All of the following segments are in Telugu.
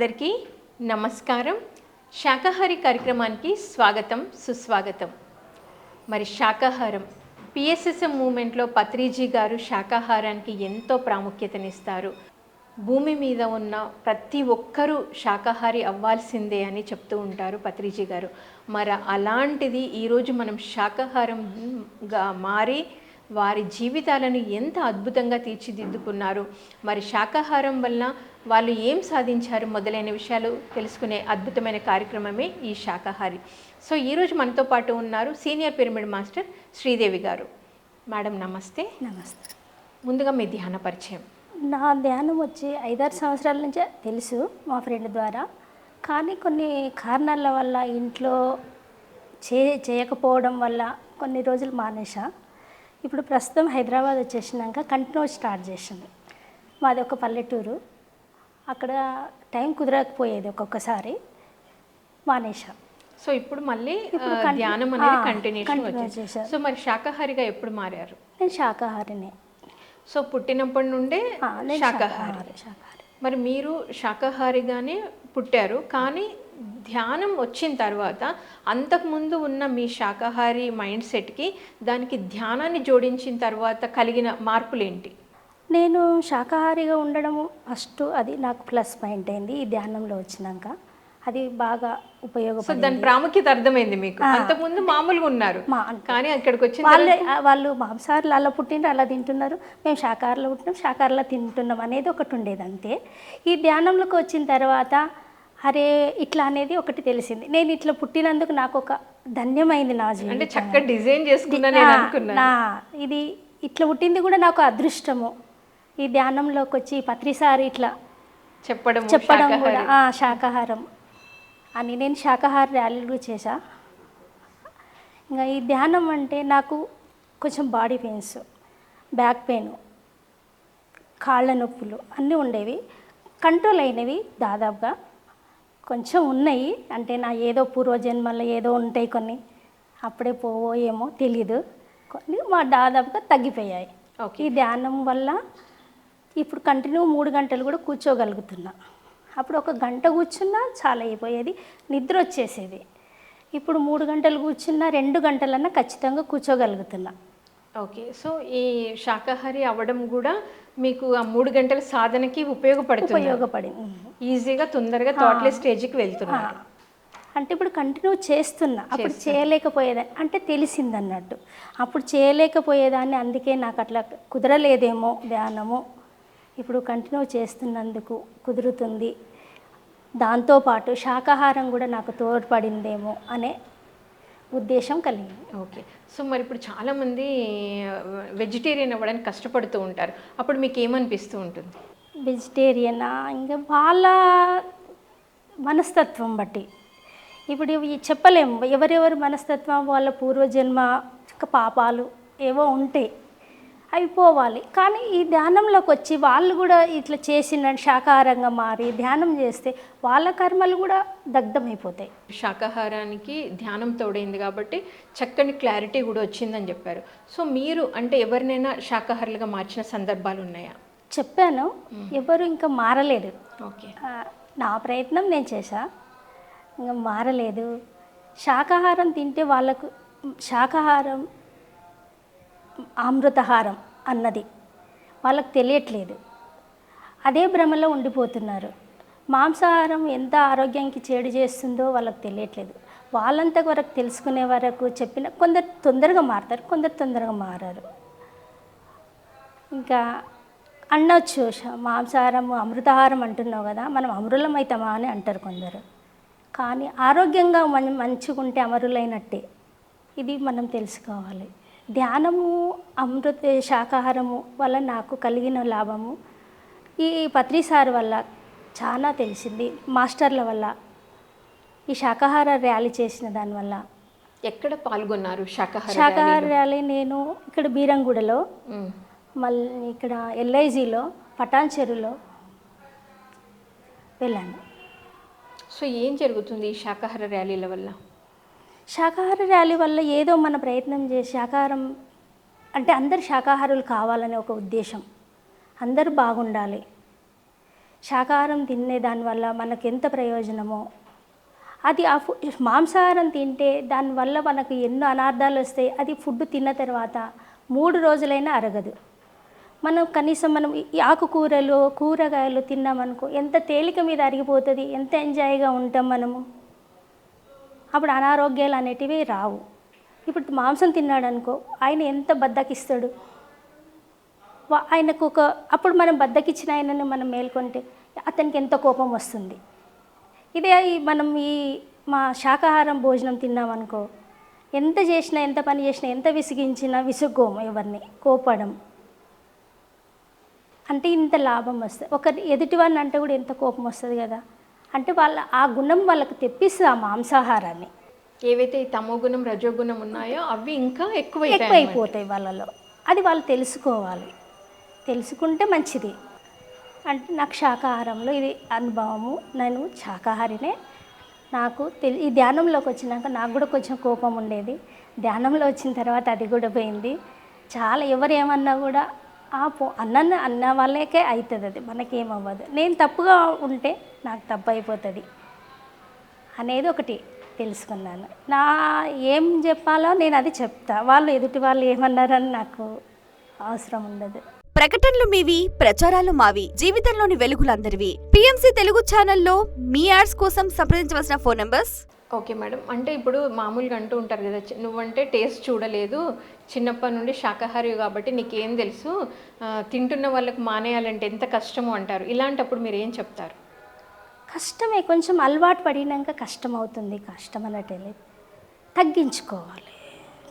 అందరికీ నమస్కారం. శాకాహారి కార్యక్రమానికి స్వాగతం సుస్వాగతం. మరి శాకాహారం పిఎస్ఎస్ఎం మూమెంట్లో పత్రిజీ గారు శాకాహారానికి ఎంతో ప్రాముఖ్యతనిస్తారు. భూమి మీద ఉన్న ప్రతి ఒక్కరూ శాకాహారి అవ్వాల్సిందే అని చెప్తూ ఉంటారు పత్రిజీ గారు. మరి అలాంటిది ఈరోజు మనం శాకాహారంగా మారి వారి జీవితాలను ఎంత అద్భుతంగా తీర్చిదిద్దుకున్నారు. మరి శాకాహారం వల్ల వాళ్ళు ఏం సాధించారు మొదలైన విషయాలు తెలుసుకునే అద్భుతమైన కార్యక్రమమే ఈ శాకాహారి. సో ఈరోజు మనతో పాటు ఉన్నారు సీనియర్ పిరమిడ్ మాస్టర్ శ్రీదేవి గారు. మేడం నమస్తే. నమస్తే. ముందుగా మీ ధ్యాన పరిచయం. నా ధ్యానం వచ్చి ఐదారు సంవత్సరాల నుంచే తెలుసు మా ఫ్రెండ్ ద్వారా. కానీ కొన్ని కారణాల వల్ల ఇంట్లో చే చేయకపోవడం వల్ల కొన్ని రోజులు మానేసా ఇప్పుడు ప్రస్తుతం హైదరాబాద్ వచ్చేసినాక కంటిన్యూ స్టార్ట్ చేసింది. మాది ఒక పల్లెటూరు. అక్కడ టైం కుదరకపోయేది ఒక్కొక్కసారి. మానేసా సో ఇప్పుడు మళ్ళీ ధ్యానం అనేది చేశారు. సో మరి శాకాహారిగా ఎప్పుడు మారారు? నేను శాకాహారినే. సో పుట్టినప్పటి నుండే శాకాహారి శాకాహారి. మరి మీరు శాకాహారిగానే పుట్టారు. కానీ ధ్యానం వచ్చిన తర్వాత అంతకుముందు ఉన్న మీ శాకాహారి మైండ్ సెట్కి దానికి ధ్యానాన్ని జోడించిన తర్వాత కలిగిన మార్పులేంటి? నేను శాకాహారిగా ఉండడం ఫస్ట్ అది నాకు ప్లస్ పాయింట్ అయింది ఈ ధ్యానంలో వచ్చినాక. అది బాగా ఉపయోగపడింది. దాని ప్రాముఖ్యత అర్థమైంది మీకు. అంతకుముందు మామూలుగా ఉన్నారు. కానీ అక్కడికి వచ్చిన వాళ్ళే వాళ్ళు మాంసాహారులు అలా పుట్టిండ్రు అలా తింటున్నారు. మేము శాకాహారులు పుట్టినాం శాకాహారులో తింటున్నాం అనేది ఒకటి ఉండేది అంతే. ఈ ధ్యానంలోకి వచ్చిన తర్వాత అరే ఇట్లా అనేది ఒకటి తెలిసింది. నేను ఇట్లా పుట్టినందుకు నాకు ఒక ధన్యమైంది నా జీవితం. అంటే చక్కగా డిజైన్ చేసుకున్నా నా ఇది ఇట్లా పుట్టింది కూడా నాకు అదృష్టము. ఈ ధ్యానంలోకి వచ్చి పత్రిసారి ఇట్లా చెప్పడం చెప్పడం కూడా శాకాహారం. అని నేను శాకాహార ర్యాలీలు చేశా. ఇంకా ఈ ధ్యానం అంటే నాకు కొంచెం బాడీ పెయిన్స్ బ్యాక్ పెయిన్ కాళ్ళ నొప్పులు అన్నీ ఉండేవి. కంట్రోల్ అయినవి దాదాపుగా. కొంచెం ఉన్నాయి. అంటే నా ఏదో పూర్వజన్మలో ఏదో ఉంటాయి కొన్ని. అప్పుడే పోవో ఏమో తెలీదు. కొన్ని మా దాదాపుగా తగ్గిపోయాయి. ఓకే. ఈ ధ్యానం వల్ల ఇప్పుడు కంటిన్యూ మూడు గంటలు కూడా కూర్చోగలుగుతున్నా. అప్పుడు ఒక గంట కూర్చున్నా చాలా అయిపోయేది నిద్ర వచ్చేసేది. ఇప్పుడు మూడు గంటలు కూర్చున్నా రెండు గంటలన్నా ఖచ్చితంగా కూర్చోగలుగుతున్నా. ఓకే సో ఈ శాకాహారి అవ్వడం కూడా మీకు ఆ మూడు గంటల సాధనకి ఉపయోగపడుతుంది? ఉపయోగపడింది. ఈజీగా తొందరగా థాట్లెస్ స్టేజ్కి వెళ్తున్నారు. అంటే ఇప్పుడు కంటిన్యూ చేస్తున్నా అప్పుడు చేయలేకపోయేదాన్ని అంటే తెలిసింది అన్నట్టు అప్పుడు చేయలేకపోయేదాన్ని అందుకే నాకు అట్లా కుదరలేదేమో ధ్యానము. ఇప్పుడు కంటిన్యూ చేస్తున్నందుకు కుదురుతుంది. దాంతోపాటు శాకాహారం కూడా నాకు తోడ్పడిందేమో అనే ఉద్దేశం కలిగింది. ఓకే. సో మరి ఇప్పుడు చాలామంది వెజిటేరియన్ అవ్వడానికి కష్టపడుతూ ఉంటారు. అప్పుడు మీకు ఏమనిపిస్తూ ఉంటుంది వెజిటేరియనా ఇంకా వాళ్ళ మనస్తత్వం బట్టి. ఇప్పుడు ఇవి చెప్పలేము. ఎవరెవరి మనస్తత్వం వాళ్ళ పూర్వజన్మ పాపాలు ఏవో ఉంటాయి అవి పోవాలి కానీ ఈ ధ్యానంలోకి వచ్చి వాళ్ళు కూడా ఇట్లా చేసిన శాకాహారంగా మారి ధ్యానం చేస్తే వాళ్ళ కర్మలు కూడా దగ్ధమైపోతాయి. శాకాహారానికి ధ్యానం తోడైంది కాబట్టి చక్కని క్లారిటీ కూడా వచ్చిందని చెప్పారు. సో మీరు అంటే ఎవరినైనా శాకాహారులుగా మార్చిన సందర్భాలు ఉన్నాయా? చెప్పాను. ఎవరు ఇంకా మారలేదు. ఓకే. నా ప్రయత్నం నేను చేశా. ఇంకా మారలేదు. శాకాహారం తింటే వాళ్ళకు శాకాహారం అమృతహారం అన్నది. వాళ్ళకు తెలియట్లేదు. అదే భ్రమలో ఉండిపోతున్నారు. మాంసాహారం ఎంత ఆరోగ్యానికి చేడు చేస్తుందో వాళ్ళకి తెలియట్లేదు. వాళ్ళంత వరకు తెలుసుకునే వరకు చెప్పిన కొందరు తొందరగా మారుతారు కొందరు తొందరగా మారారు. ఇంకా అనొచ్చు మాంసాహారము మాంసాహారం అమృతాహారం అంటున్నావు కదా మనం అమరులం అవుతామా అని అంటారు కొందరు. కానీ ఆరోగ్యంగా మనం మంచిగా ఉంటే అమరులైనట్టే. ఇది మనం తెలుసుకోవాలి. ధ్యానము అమృత శాకాహారము వల్ల నాకు కలిగిన లాభము. ఈ పత్రిసార్ వల్ల చాలా తెలిసింది. మాస్టర్ల వల్ల ఈ శాకాహార ర్యాలీ చేసిన దానివల్ల ఎక్కడ పాల్గొన్నారు శాకాహార శాకాహార ర్యాలీ నేను ఇక్కడ బీరంగూడలో. మళ్ళీ ఇక్కడ ఎల్ఐజీలో పటాన్ చెరువులో వెళ్ళాను. సో ఏం జరుగుతుంది ఈ శాకాహార ర్యాలీల వల్ల? శాకాహార ర్యాలీ వల్ల ఏదో మన ప్రయత్నం చేసి శాకాహారం అంటే అందరు శాకాహారులు కావాలనే ఒక ఉద్దేశం. అందరూ బాగుండాలి. శాకాహారం తినే దానివల్ల మనకు ఎంత ప్రయోజనమో. అది ఆ ఫు మాంసాహారం తింటే దానివల్ల మనకు ఎన్నో అనార్థాలు వస్తాయి. అది ఫుడ్ తిన్న తర్వాత మూడు రోజులైనా అరగదు. మనం కనీసం మనం ఈ ఆకుకూరలు కూరగాయలు తిన్నామనుకో ఎంత తేలిక మీద అరిగిపోతుంది ఎంత ఎంజాయ్గా ఉంటాం మనము. అప్పుడు అనారోగ్యాలు అనేటివి రావు. ఇప్పుడు మాంసం తిన్నాడు అనుకో ఆయన ఎంత బద్దకిస్తాడు? ఆయనకు ఒక అప్పుడు మనం బద్దకిచ్చిన ఆయనని మనం మేల్కొంటే అతనికి ఎంత కోపం వస్తుంది? ఇదే మనం ఈ మా శాకాహారం భోజనం తిన్నామనుకో ఎంత చేసినా ఎంత పని చేసినా ఎంత విసిగించినా విసుగ్గోం ఎవరిని? కోపడం. అంటే ఇంత లాభం వస్తుంది. ఒక ఎదుటివాడిని అంటే కూడా ఎంత కోపం వస్తుంది కదా? అంటే వాళ్ళ ఆ గుణం వాళ్ళకి తెప్పిస్తుంది ఆ మాంసాహారాన్ని. ఏవైతే ఈ తమోగుణం రజోగుణం ఉన్నాయో అవి ఇంకా ఎక్కువ ఎక్కువైపోతాయి వాళ్ళలో. అది వాళ్ళు తెలుసుకోవాలి. తెలుసుకుంటే మంచిది. అంటే నాకు శాకాహారంలో ఇది అనుభవము. నేను శాకాహారినే. నాకు తెలి ఈ ధ్యానంలోకి వచ్చినాక నాకు కూడా కొంచెం కోపం ఉండేది. ధ్యానంలో వచ్చిన తర్వాత అది కూడా పోయింది. చాలా ఎవరు ఏమన్నా కూడా ఆ పో అన్న అన్న వాళ్ళకే అవుతుంది అది. మనకేమవ్వదు. నేను తప్పుగా ఉంటే నాకు తప్పు అయిపోతుంది అనేది ఒకటి తెలుసుకున్నాను. నా ఏం చెప్పాలో నేను అది చెప్తా. వాళ్ళు ఎదుటి వాళ్ళు ఏమన్నారని నాకు అవసరం ఉండదు. ప్రకటనలు మీవి ప్రచారాలు మావి జీవితంలోని వెలుగులందరివి. పిఎంసి తెలుగు ఛానల్లో మీ యాడ్స్ కోసం సంప్రదించవలసిన ఫోన్ నంబర్స్? Okay madam. అంటే ఇప్పుడు మామూలుగా అంటూ ఉంటారు కదా నువ్వంటే టేస్ట్ చూడలేదు చిన్నప్పటి నుండి శాకాహారి కాబట్టి నీకేం తెలుసు తింటున్న వాళ్ళకు మానేయాలంటే ఎంత కష్టమో అంటారు? ఇలాంటప్పుడు మీరు ఏం చెప్తారు? కష్టమే కొంచెం అలవాటు పడినాక కష్టం అవుతుంది కష్టం అన్నట్టు తగ్గించుకోవాలి.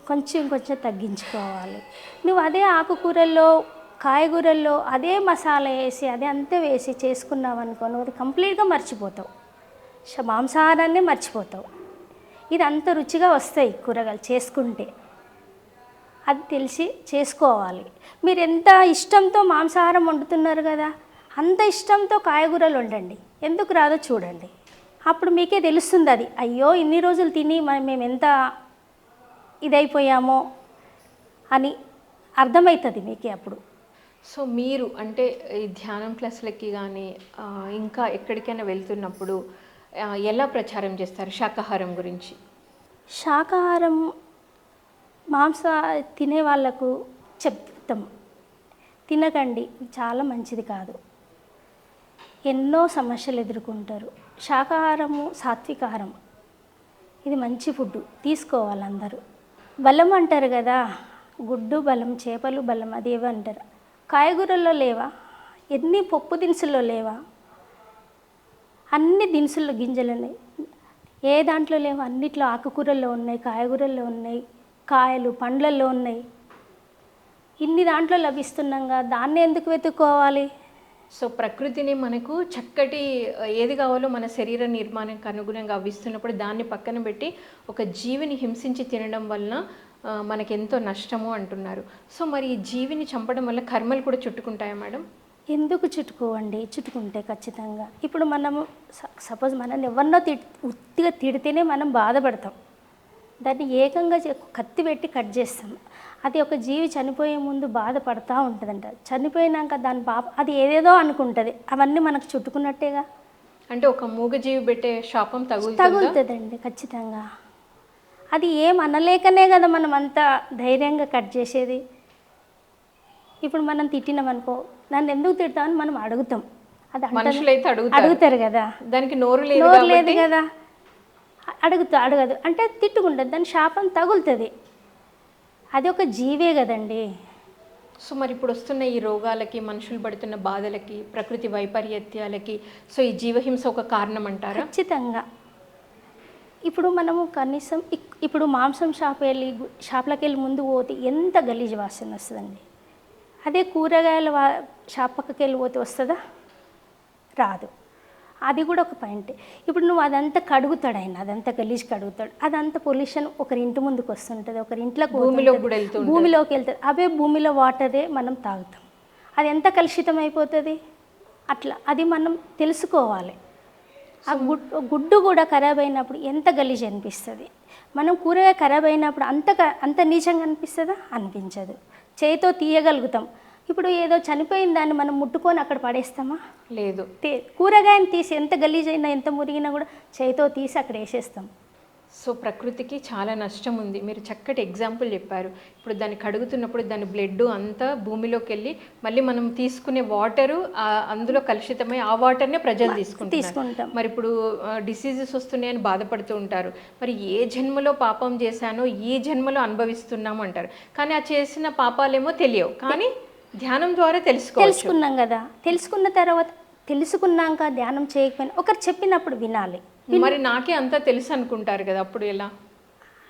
కొంచెం కొంచెం తగ్గించుకోవాలి. నువ్వు అదే ఆకుకూరల్లో కాయగూరల్లో అదే మసాలా వేసి అదే అంతే వేసి చేసుకున్నావు అనుకో నువ్వు అది కంప్లీట్గా మర్చిపోతావు. మాంసాహారాన్నే మర్చిపోతావు. ఇది అంత రుచిగా వస్తాయి కూరగాయలు చేసుకుంటే. అది తెలిసి చేసుకోవాలి. మీరు ఎంత ఇష్టంతో మాంసాహారం వండుతున్నారు కదా అంత ఇష్టంతో కాయగూరలు వండండి. ఎందుకు రాదో చూడండి. అప్పుడు మీకే తెలుస్తుంది అది. అయ్యో ఇన్ని రోజులు తిని మనం మేము ఎంత ఇదైపోయామో అని అర్థమవుతుంది మీకే అప్పుడు. సో మీరు అంటే ఈ ధ్యానం క్లాసులకి కానీ ఇంకా ఎక్కడికైనా వెళ్తున్నప్పుడు ఎలా ప్రచారం చేస్తారు శాకాహారం గురించి? శాకాహారం మాంస తినే వాళ్ళకు చెప్తాం. తినకండి చాలా మంచిది కాదు. ఎన్నో సమస్యలు ఎదుర్కొంటారు. శాకాహారము సాత్వికాహారం. ఇది మంచి ఫుడ్ తీసుకోవాలి అందరూ. బలం అంటారు కదా గుడ్డు బలం చేపలు బలం అది ఏవో అంటారు. కాయగూరల్లో లేవా? ఎన్ని పప్పు దినుసుల్లో లేవా? అన్ని దినుసుల్లో గింజలు ఉన్నాయి. ఏ దాంట్లో లేవు? అన్నిట్లో ఆకుకూరల్లో ఉన్నాయి కాయగూరల్లో ఉన్నాయి కాయలు పండ్లల్లో ఉన్నాయి. ఇన్ని దాంట్లో లభిస్తున్నాగా దాన్ని ఎందుకు వెతుక్కోవాలి? సో ప్రకృతిని మనకు చక్కటి ఏది కావాలో మన శరీర నిర్మాణానికి అనుగుణంగా అవ్విస్తున్నప్పుడు దాన్ని పక్కన పెట్టి ఒక జీవిని హింసించి తినడం వలన మనకెంతో నష్టము అంటున్నారు. సో మరి ఈ జీవిని చంపడం వల్ల కర్మలు కూడా చుట్టుకుంటాయా మేడం? ఎందుకు చుట్టుకోవండి చుట్టుకుంటే ఖచ్చితంగా. ఇప్పుడు మనం సపోజ్ మనల్ని ఎవరినో తి ఉత్తిగా తిడితేనే మనం బాధపడతాం. దాన్ని ఏకంగా కత్తి పెట్టి కట్ చేస్తాం. అది ఒక జీవి చనిపోయే ముందు బాధపడతా ఉంటుందంట. చనిపోయినాక దాని పాప అది ఏదేదో అనుకుంటుంది. అవన్నీ మనకు చుట్టుకున్నట్టేగా? అంటే ఒక మూగజీవి పెట్టే శాపం తగులుతుందా? తగులుతుందండి ఖచ్చితంగా. అది ఏం అనలేకనే కదా మనం అంత ధైర్యంగా కట్ చేసేది. ఇప్పుడు మనం తిట్టినామనుకో నన్ను ఎందుకు తిడతామని మనం అడుగుతాం. అది మనుషులైతే అడుగుతారు. అడుగుతారు కదా. దానికి నోరు లేదు నోరు లేదు కదా. అడుగుతా అడగదు. అంటే తిట్టుకుంటుంది. దాని శాపం తగులుతుంది. అది ఒక జీవే కదండి. సో మరి ఇప్పుడు వస్తున్న ఈ రోగాలకి మనుషులు పడుతున్న బాధలకి ప్రకృతి వైపరీత్యాలకి సో ఈ జీవహింస ఒక కారణం అంటారా? ఖచ్చితంగా. ఇప్పుడు మనము కనీసం ఇప్పుడు మాంసం షాప్ వెళ్ళి షాప్లోకి వెళ్ళి ముందు పోతే ఎంత గలీజ్ వాసన వస్తుందండి. అదే కూరగాయల వా షాప్ పక్కకి వెళ్ళి పోతే వస్తుందా? రాదు. అది కూడా ఒక పాయింట్ ఇప్పుడు నువ్వు అదంతా కడుగుతాడు ఆయన అదంతా గలీజ్ కడుగుతాడు. అదంతా పొల్యూషన్ ఒకరి ఇంటి ముందుకు వస్తుంటుంది ఒకరి ఇంట్లోకి భూమిలోకి వెళ్తుంది. అవే భూమిలో వాటరే మనం తాగుతాం. అది ఎంత కలుషితం అయిపోతుంది? అట్లా. అది మనం తెలుసుకోవాలి. ఆ గుడ్డు గుడ్డు కూడా ఖరాబ్ అయినప్పుడు ఎంత గలీజ్ అనిపిస్తుంది? మనం కూరగాయ ఖరాబ్ అయినప్పుడు అంత అంత నీచంగా అనిపిస్తుందా? అనిపించదు. చేతితో తీయగలుగుతాం. ఇప్పుడు ఏదో చనిపోయిన దాన్ని మనం ముట్టుకొని అక్కడ పడేస్తామా? లేదు. కూరగాయని తీసి ఎంత గలీజైనా ఎంత మురిగినా కూడా చేతితో తీసి అక్కడ వేసేస్తాం. సో ప్రకృతికి చాలా నష్టం ఉంది. మీరు చక్కటి ఎగ్జాంపుల్ చెప్పారు. ఇప్పుడు దాన్ని కడుగుతున్నప్పుడు దాని బ్లడ్ అంతా భూమిలోకి వెళ్ళి మళ్ళీ మనం తీసుకునే వాటరు అందులో కలుషితమై ఆ వాటర్నే ప్రజలు తీసుకుంటారు తీసుకుంటాం. మరి ఇప్పుడు డిసీజెస్ వస్తున్నాయని బాధపడుతూ ఉంటారు. మరి ఏ జన్మలో పాపం చేశానో ఈ జన్మలో అనుభవిస్తున్నాము అంటారు. కానీ ఆ చేసిన పాపాలేమో తెలియవు. కానీ ధ్యానం ద్వారా తెలుసుకోవచ్చు. తెలుసుకున్నాం కదా. తెలుసుకున్న తర్వాత తెలుసుకున్నాక ధ్యానం చేయకపోయినా ఒకరు చెప్పినప్పుడు వినాలి. మరి నాకే అంతా తెలుసు అనుకుంటారు కదా అప్పుడు ఎలా?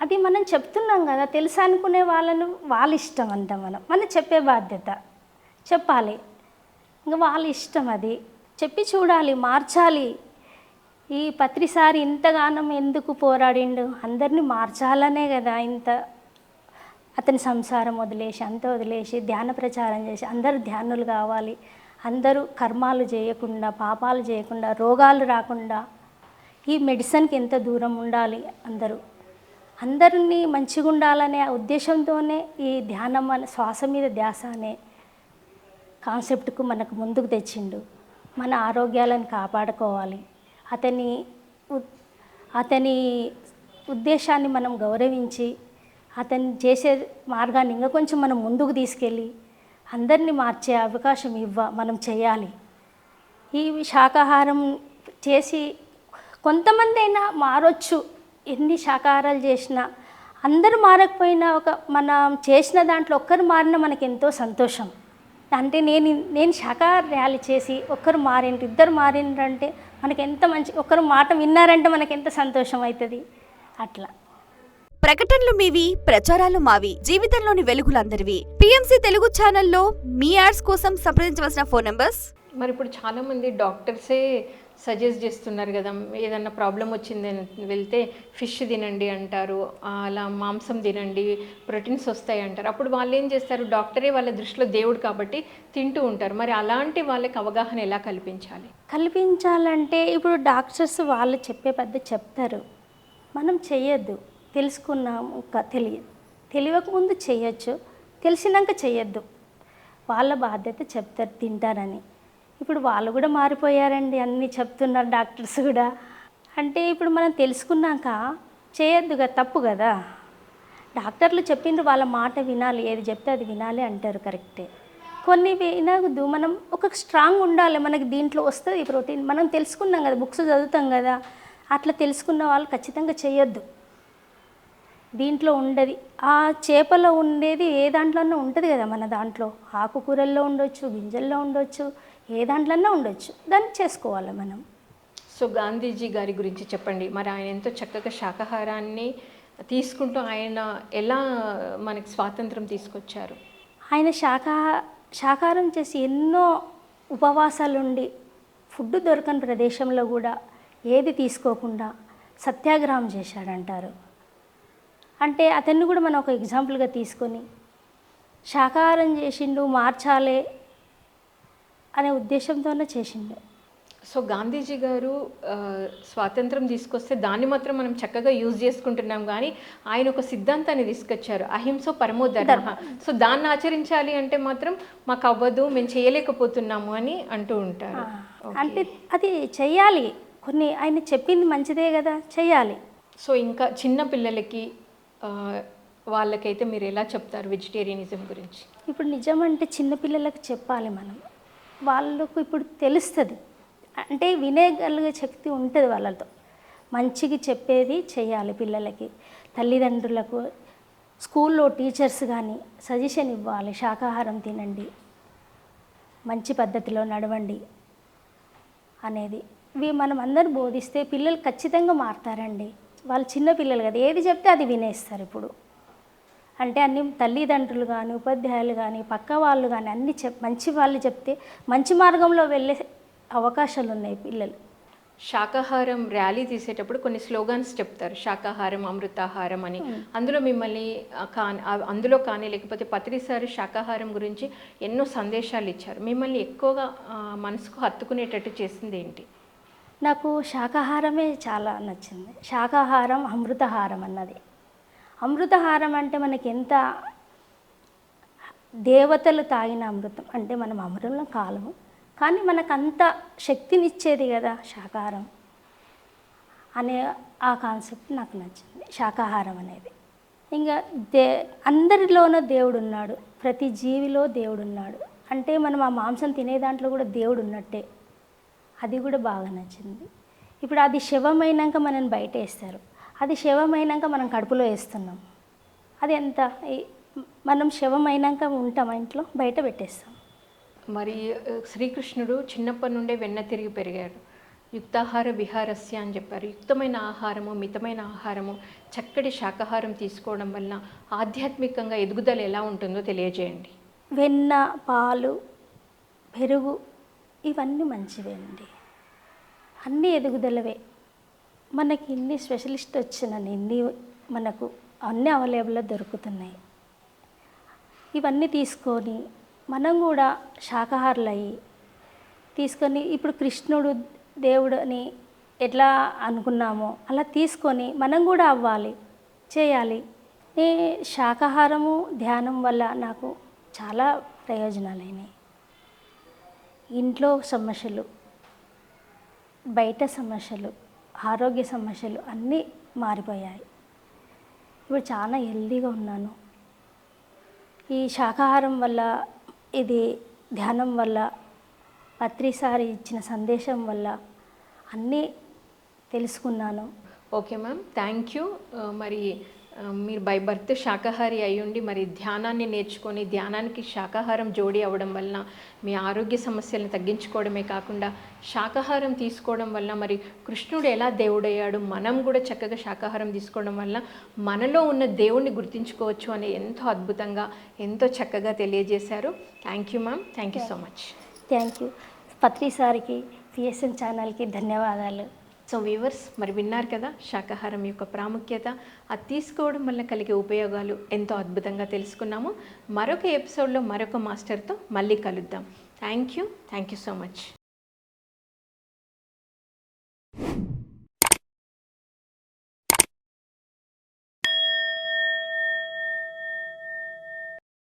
అది మనం చెప్తున్నాం కదా తెలుసు అనుకునే వాళ్ళను వాళ్ళ ఇష్టం అంట మనం. మనం చెప్పే బాధ్యత. చెప్పాలి. ఇంకా వాళ్ళ ఇష్టం అది. చెప్పి చూడాలి మార్చాలి. ఈ పత్రిసారి ఇంతగానం ఎందుకు పోరాడిండు? అందరినీ మార్చాలనే కదా ఇంత. అతని సంసారం వదిలేసి అంత వదిలేసి ధ్యాన ప్రచారం చేసి అందరూ ధ్యానులు కావాలి. అందరూ కర్మాలు చేయకుండా పాపాలు చేయకుండా రోగాలు రాకుండా ఈ మెడిసిన్కి ఎంత దూరం ఉండాలి అందరూ? అందరినీ మంచిగా ఉండాలనే ఉద్దేశంతోనే ఈ ధ్యానం అనే శ్వాస మీద ధ్యాస అనే కాన్సెప్ట్కు మనకు ముందుకు తెచ్చిండు. మన ఆరోగ్యాలను కాపాడుకోవాలి. అతని అతని ఉద్దేశాన్ని మనం గౌరవించి అతను చేసే మార్గాన్ని ఇంకా కొంచెం మనం ముందుకు తీసుకెళ్ళి అందరినీ మార్చే అవకాశం ఇవ్వ మనం చేయాలి. ఈ శాకాహారం చేసి కొంతమంది అయినా మారొచ్చు. ఎన్ని శాకాహారాలు చేసినా. అందరూ మారకపోయినా ఒక మనం చేసిన దాంట్లో ఒక్కరు మారినా మనకి ఎంతో సంతోషం. అంటే నేను నేను శాకాహార ర్యాలీ చేసి ఒక్కరు మారిండ్రు ఇద్దరు మారిండ్రు అంటే మనకి ఎంత మంచి ఒక్కరు మాట విన్నారంటే మనకి ఎంత సంతోషం అవుతుంది అట్లా. ప్రకటనలు మీవి ప్రచారాలు మావి జీవితంలోని వెలుగులందరివి. పిఎంసి తెలుగు ఛానల్లో మీ యాడ్స్ కోసం సంప్రదించవలసిన ఫోన్ నంబర్స్? మరి ఇప్పుడు చాలామంది డాక్టర్సే సజెస్ట్ చేస్తున్నారు కదా ఏదన్నా ప్రాబ్లం వచ్చిందని వెళ్తే ఫిష్ తినండి అంటారు అలా మాంసం తినండి ప్రోటీన్స్ వస్తాయి అంటారు. అప్పుడు వాళ్ళు ఏం చేస్తారు? డాక్టరే వాళ్ళ దృష్టిలో దేవుడు కాబట్టి తింటూ ఉంటారు. మరి అలాంటి వాళ్ళకి అవగాహన ఎలా కల్పించాలి? కల్పించాలంటే ఇప్పుడు డాక్టర్స్ వాళ్ళు చెప్పే పెద్ద చెప్తారు. మనం చెయ్యొద్దు తెలుసుకున్నాము ఇంకా తెలియదు తెలియక ముందు తెలిసినాక చేయొద్దు. వాళ్ళ బాధ్యత చెప్తారు తింటారని. ఇప్పుడు వాళ్ళు కూడా మారిపోయారండి అన్నీ చెప్తున్నారు డాక్టర్స్ కూడా. అంటే ఇప్పుడు మనం తెలుసుకున్నాక చేయొద్దుగా కదా తప్పు కదా. డాక్టర్లు చెప్పిండ్రు వాళ్ళ మాట వినాలి ఏది చెప్తే అది వినాలి అంటారు కరెక్టే. కొన్ని వినగదు మనం ఒక స్ట్రాంగ్ ఉండాలి మనకి దీంట్లో వస్తుంది ప్రోటీన్. మనం తెలుసుకున్నాం కదా బుక్స్ చదువుతాం కదా అట్లా తెలుసుకున్న వాళ్ళు ఖచ్చితంగా చేయొద్దు. దీంట్లో ఉండదు. ఆ చేపలో ఉండేది ఏ దాంట్లోనే ఉంటుంది కదా మన దాంట్లో. ఆకుకూరల్లో ఉండొచ్చు గింజల్లో ఉండొచ్చు ఏ దాంట్లోనే ఉండొచ్చు. దాన్ని చేసుకోవాలి మనం. సో గాంధీజీ గారి గురించి చెప్పండి. మరి ఆయన ఎంతో చక్కగా శాకాహారాన్ని తీసుకుంటూ ఆయన ఎలా మనకి స్వాతంత్రం తీసుకొచ్చారు? ఆయన శాఖా శాకాహారం చేసి ఎన్నో ఉపవాసాలు ఉండి ఫుడ్ దొరకని ప్రదేశంలో కూడా ఏది తీసుకోకుండా సత్యాగ్రహం చేశాడంటారు. అంటే అతన్ని కూడా మనం ఒక ఎగ్జాంపుల్గా తీసుకొని శాకాహారం చేసిండు మార్చాలే అనే ఉద్దేశంతోనే చేసిండు. సో గాంధీజీ గారు స్వాతంత్రం తీసుకొస్తే దాన్ని మాత్రం మనం చక్కగా యూజ్ చేసుకుంటున్నాం కానీ ఆయన ఒక సిద్ధాంతాన్ని తీసుకొచ్చారు అహింస పరమో ధర్మ. సో దాన్ని ఆచరించాలి అంటే మాత్రం మాకు అవ్వదు మేము చేయలేకపోతున్నాము అని అంటూ ఉంటారు. అంటే అది చెయ్యాలి కొన్ని ఆయన చెప్పింది మంచిదే కదా చెయ్యాలి సో ఇంకా చిన్న పిల్లలకి వాళ్ళకైతే మీరు ఎలా చెప్తారు వెజిటేరియనిజం గురించి? ఇప్పుడు నిజం అంటే చిన్నపిల్లలకు చెప్పాలి మనం. వాళ్ళకు ఇప్పుడు తెలుస్తుంది. అంటే వినేగలిగే శక్తి ఉంటుంది వాళ్ళతో. మంచిగా చెప్పేది చేయాలి పిల్లలకి. తల్లిదండ్రులకు స్కూల్లో టీచర్స్ కానీ సజెషన్ ఇవ్వాలి. శాకాహారం తినండి. మంచి పద్ధతిలో నడవండి అనేది. ఇవి మనం అందరూ బోధిస్తే పిల్లలు ఖచ్చితంగా మారుతారండి. వాళ్ళు చిన్న పిల్లలు కదా. ఏది చెప్తే అది వినేస్తారు ఇప్పుడు. అంటే అన్ని తల్లిదండ్రులు కానీ ఉపాధ్యాయులు కానీ పక్క వాళ్ళు కానీ అన్ని చెప్ మంచి వాళ్ళు చెప్తే మంచి మార్గంలో వెళ్ళే అవకాశాలు ఉన్నాయి పిల్లలు. శాకాహారం ర్యాలీ తీసేటప్పుడు కొన్ని స్లోగన్స్ చెప్తారు. శాకాహారం అమృతాహారం అని. అందులో మిమ్మల్ని కాని ఆ, అందులో కానీ లేకపోతే పత్రిసారి శాకాహారం గురించి ఎన్నో సందేశాలు ఇచ్చారు. మిమ్మల్ని ఎక్కువగా మనసుకు హత్తుకునేటట్టు చేసింది ఏంటి నాకు శాకాహారమే చాలా నచ్చింది. శాకాహారం అమృతహారం అన్నది. అమృతహారం అంటే మనకి ఎంత దేవతలు తాగిన అమృతం? అంటే మనం అమృతంలో కాలము. కానీ మనకు అంత శక్తినిచ్చేది కదా శాకాహారం అనే ఆ కాన్సెప్ట్ నాకు నచ్చింది. శాకాహారం అనేది. ఇంకా దే అందరిలోనూ దేవుడు ఉన్నాడు ప్రతి జీవిలో దేవుడు ఉన్నాడు అంటే మనం ఆ మాంసం తినే దాంట్లో కూడా దేవుడు ఉన్నట్టే అది కూడా బాగా నచ్చింది. ఇప్పుడు అది శవమైనాక మనని బయట వేస్తారు అది శవమైనాక మనం కడుపులో వేస్తున్నాం. అది ఎంత? మనం శవమైనాక ఉంటాం ఇంట్లో? బయట పెట్టేస్తాం. మరి శ్రీకృష్ణుడు చిన్నప్పటి నుండే వెన్న తిరిగి పెరిగాడు. యుక్తాహార విహారస్య అని చెప్పారు. యుక్తమైన ఆహారము మితమైన ఆహారము చక్కటి శాకాహారం తీసుకోవడం వలన ఆధ్యాత్మికంగా ఎదుగుదల ఎలా ఉంటుందో తెలియజేయండి. వెన్న పాలు పెరుగు ఇవన్నీ మంచివేనండి అన్నీ ఎదుగుదలవే. మనకి ఇన్ని స్పెషలిస్ట్ వచ్చిన ఇన్ని మనకు అన్నీ అవైలబుల్లో దొరుకుతున్నాయి. ఇవన్నీ తీసుకొని మనం కూడా శాకాహారులు అయ్యి తీసుకొని ఇప్పుడు కృష్ణుడు దేవుడు అని ఎట్లా అనుకున్నామో అలా తీసుకొని మనం కూడా అవ్వాలి చేయాలి. నే శాకాహారము ధ్యానం వల్ల నాకు చాలా ప్రయోజనాలైనాయి. ఇంట్లో సమస్యలు బయట సమస్యలు ఆరోగ్య సమస్యలు అన్నీ మారిపోయాయి. ఇప్పుడు చాలా హెల్దీగా ఉన్నాను. ఈ శాకాహారం వల్ల ఇది ధ్యానం వల్ల పత్రిసారి ఇచ్చిన సందేశం వల్ల అన్నీ తెలుసుకున్నాను. Okay ma'am thank you. మరి మీరు బై బర్త్ శాకాహారి అయ్యుండి మరి ధ్యానాన్ని నేర్చుకొని ధ్యానానికి శాకాహారం జోడి అవ్వడం వలన మీ ఆరోగ్య సమస్యలను తగ్గించుకోవడమే కాకుండా శాకాహారం తీసుకోవడం వల్ల మరి కృష్ణుడు ఎలా దేవుడయ్యాడు మనం కూడా చక్కగా శాకాహారం తీసుకోవడం వల్ల మనలో ఉన్న దేవుణ్ణి గుర్తించుకోవచ్చు అని ఎంతో అద్భుతంగా ఎంతో చక్కగా తెలియజేశారు. Thank you ma'am thank you so much thank you పత్రిసారికి PSN ఛానల్కి ధన్యవాదాలు. సో వ్యూవర్స్ మరి విన్నారు కదా శాకాహారం యొక్క ప్రాముఖ్యత అది తీసుకోవడం వల్ల కలిగే ఉపయోగాలు ఎంతో అద్భుతంగా తెలుసుకున్నాము. మరొక ఎపిసోడ్లో మరొక మాస్టర్తో మళ్ళీ కలుద్దాం. Thank you thank you so much